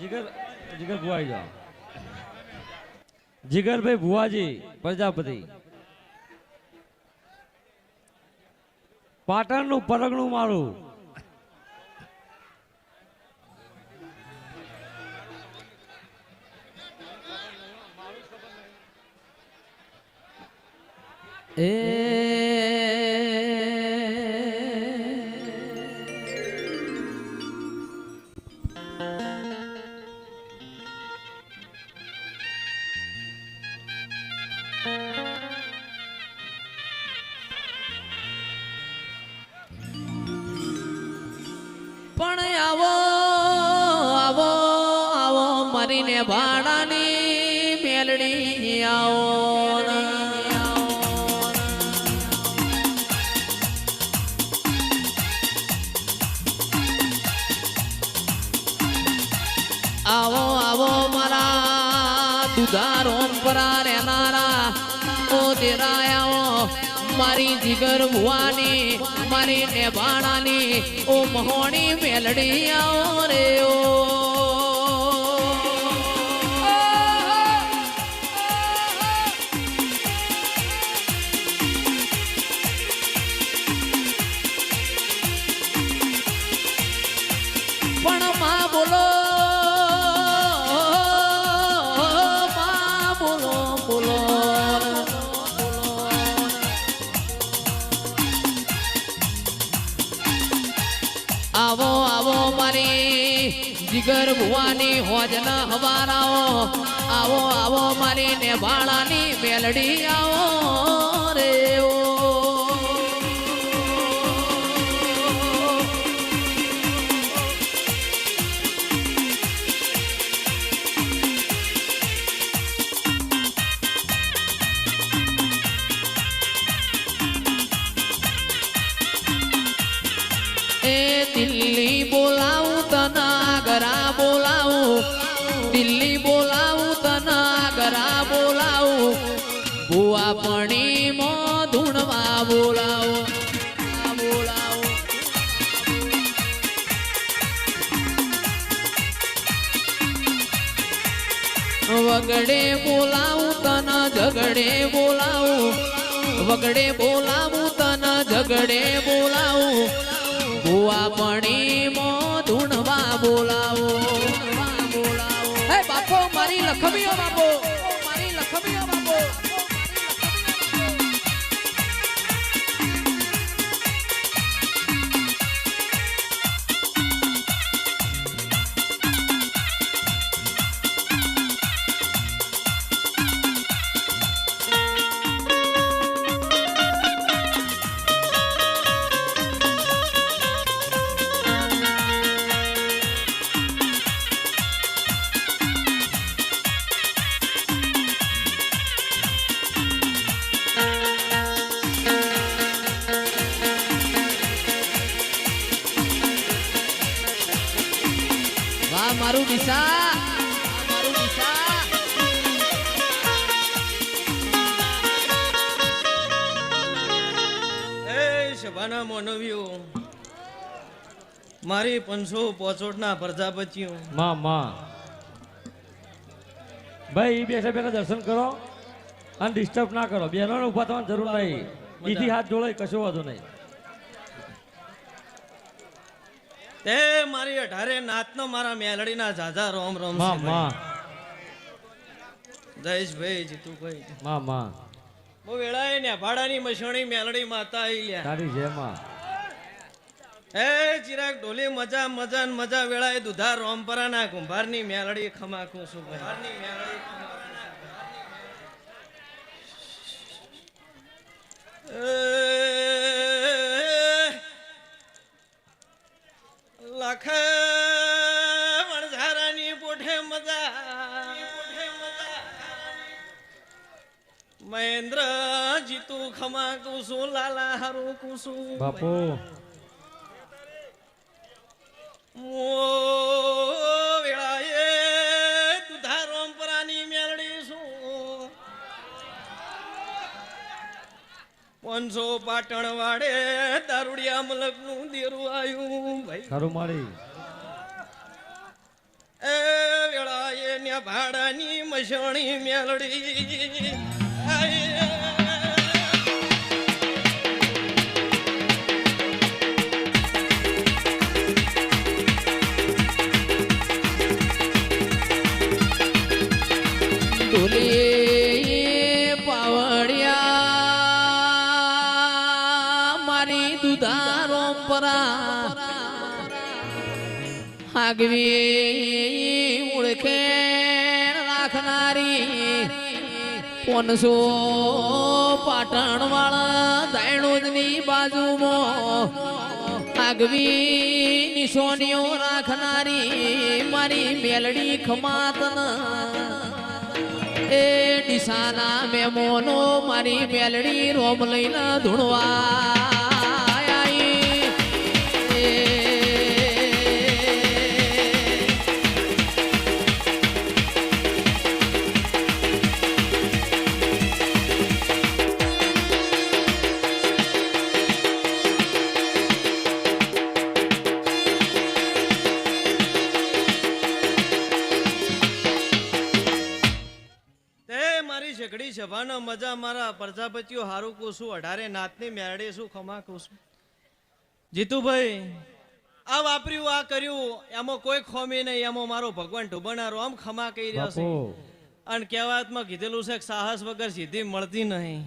જીગર જીગર ભુવાઈ જાઓ. જીગરભાઈ ભુવાજી પ્રજાપતિ. પાટણનું પરગણું મારું. પણ આવો આવો આવો, મરીને ભાડાની મેલડી આવો આવો. આવો, મારા દુધારો પરા રહેનારા, ઓ દેરાયાઓ મારી જીગર ભુવાની મારી નેભાણાની ઓ મહોણી મેલડી આવો રે ઓ. મારી. જીગર ભુવાની હોજના હવારાઓ. આવો આવો મારી નેભાળાની મેલડી આવો. રે ઓ. દિલ્હી બોલાવું તના ગરા બોલાવું દિલ્હી બોલાવું તના ગરા બોલાવું ભુવા પણી મો ધૂણવા બોલાવો વગડે બોલાવું તને ઝગડે બોલાવું વગડે બોલાવું તને ઝગડે બોલાવું ભુવા પણી મો ધૂણવા બોલાવો. હે બાપો મારી લખમીઓ બાપો. મારી લખમીઓ બાપો. મારી પંચો પોચોટના પ્રજાપતિઓ માં માં. ભાઈ બેસે બેઠા દર્શન કરો અને ડિસ્ટર્બ ના કરો. બેનો ઊભા થવાની જરૂર નહીં. બીજી હાથ જોડાય કશો વાંધો નહીં. તે મારી અઢારે નાતનો મારા મેલડીના જાજા રોમ રોમમાં ભાઈ. જયેશભાઈ જીતુભાઈ. માં માં. બહુ વેળાએ ને ભાડાની મસણી મેલડી માતા આઈ લ્યા તારી જેમાં હે ચિરાગ ઢોલી મજા મજા ને મજા વેળાએ દુધાર રોમપરાના કુંભારની મેલડી ખમાકું છું ભાઈ એ, લાખે મહેન્દ્ર જીતુ ખમા કુસુ લાલા હારું કુસુ. બાપુ. મેળડી પાંચસો પાટણ વાડે દારૂડિયા મલકનું દેરું આવ્યું ભાઈ. ખરું માળી. એ વેળાએ ને ભાડાની મસણી મેલડી આય. ઢોલે પાવડિયા મારી દુધારો પોનસો પાટણ વાળા દાયણોદની બાજુમાં આગવી નિશોનીઓ રાખનારી મારી મેલડી ખમાતના. એ ડીસાના મેમોનો મારી મેલડી રોમ લઈને ધૂણવા. સભાનો મજા મારા પ્રજાપતિઓ હારું કુસું અઢારે નાતને મેરડે શું ખમા કુસું જીતુભાઈ આ વાપર્યું આ કર્યું એમાં કોઈ ખોમી નહીં એમાં મારો ભગવાન ઢુબનારો આમ ખમા કહી રહ્યો છે. અને કહેવાતમાં કીધેલું છે કે સાહસ વગર સિદ્ધિ મળતી નહીં.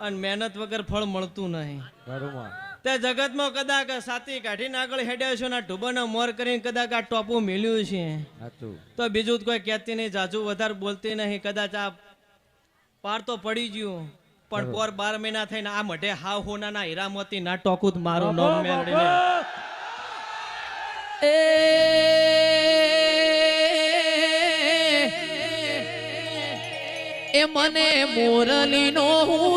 અને મહેનત વગર ફળ મળતું નહીં. તે જગતમાં કદાચ સાતી કાઢીને આગળ હેડ્યા છો ને આ ઢુબાના મોર કરીને કદાચ આ ટોપું મેલ્યું છે. તો બીજું કોઈ કહેતી નહીં જાજુ વધારે બોલતી નહીં કદાચ આ પાર તો પડી ગયું. પણ પોર બાર મહિના થઈને આ મઢે હાવ હોનાના હીરામતી ના ટોકું જ મારું નોમ મેળવીને. એ મને મોરલી નો બણાય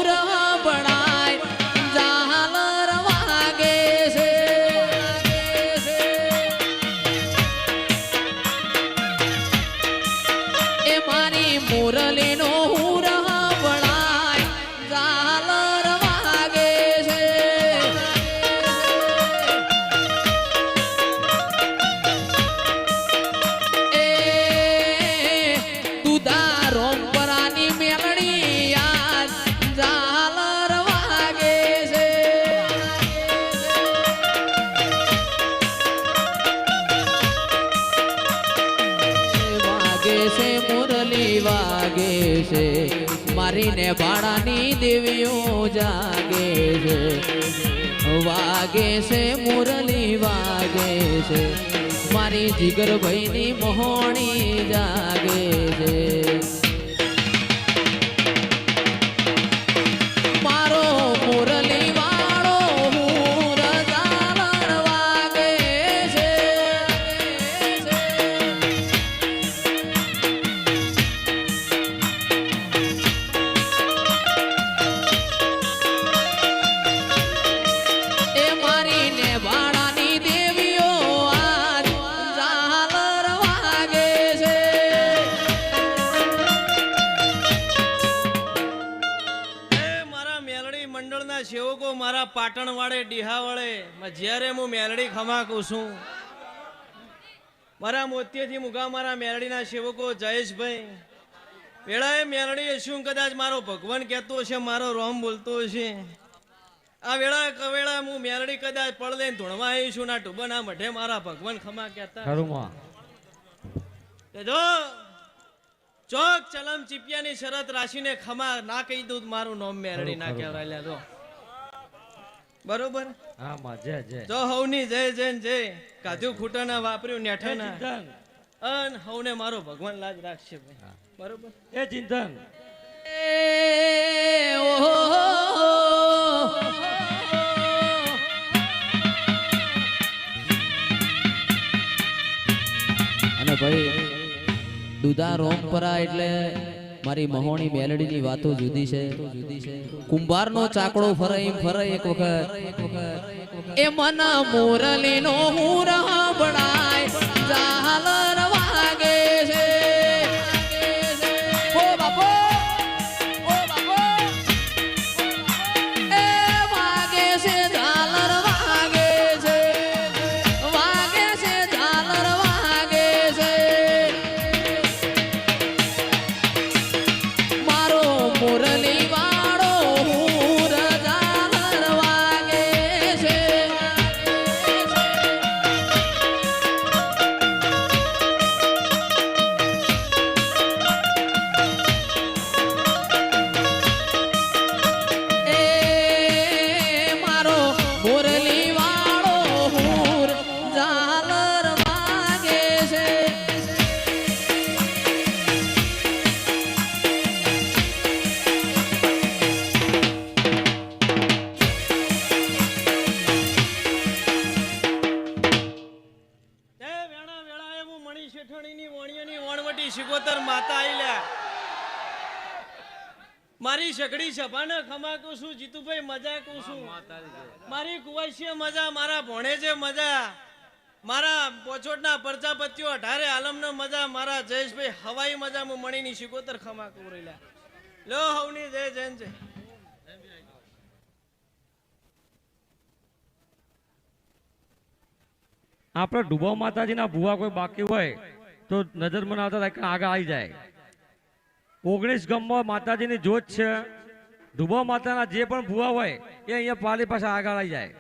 મારીને ભાડાની દેવીઓ જાગે છે. વાગે છે, મુરલી વાગે છે. મારી જીગર ભાઈની મોહણી જાગે છે. મંડળના સેવકો મારા પાટણ વાળે ડીહા વાળે જ્યારે હું મેલડી ખમાકું છું. મારા મોતીએથી મુગા મારા મેલડીના સેવકો જયેશભાઈ. વેળાએ મેલડી શું કદાચ મારો ભગવાન કહેતો હશે મારો રોમ બોલતો હશે. આ વેળા કવેળા હું મેલડી કદાચ પડ લઈને ધૂણવા આવી છું ના ટુબના મઢે મારા ભગવાન ખમા કહેતા. ચોક ચલમ ચીપિયાની શરત રાશીને ખમા ના કહી દઉં મારું નોમ મેરડી ના કહેવાય લે બરોબર? હા માં જય જય. જો હવની જય જય જય. કાધું ખૂટાના વાપર્યું નેઠાના. અન હવને મારો ભગવાન લાજ રાખશે ભાઈ. બરોબર? એ ચિંતન. એ ઓહો અને ભાઈ દુધા રોમપરા એટલે મારી મહોણી મેલડીની વાતો જુદી છે. કુંભારનો ચાકડો ફરે એમ ફરે એક વખત. એ મન મોરલીનો હું બણાય ઝાલર શિકોતર માતા આવી મારી સગડી સભાને ખમા કહું છું, જીતુભાઈ મજા કહું છું. મારી કુવાશીએ મજા, મારા ભોણેજે મજા, મારા પોચોટના પ્રજાપતિઓ અઢારે આલમને મજા, મારા જયેશભાઈ હવાઈ મજા, હું મણીની શિકોતર ખમા કહું રહેલા. લો હવની જય જૈન જય. આપણે ડૂબો માતાજીના ભુવા કોઈ બાકી હોય? તો નજરમાં આવતા થાય કે આગળ આવી જાય. ઓગણીસ ગામમાં માતાજીની જોત છે. ધુબા માતાના જે પણ ભુવા હોય, એ અહીંયા પાલી પાસે આગળ આવી જાય.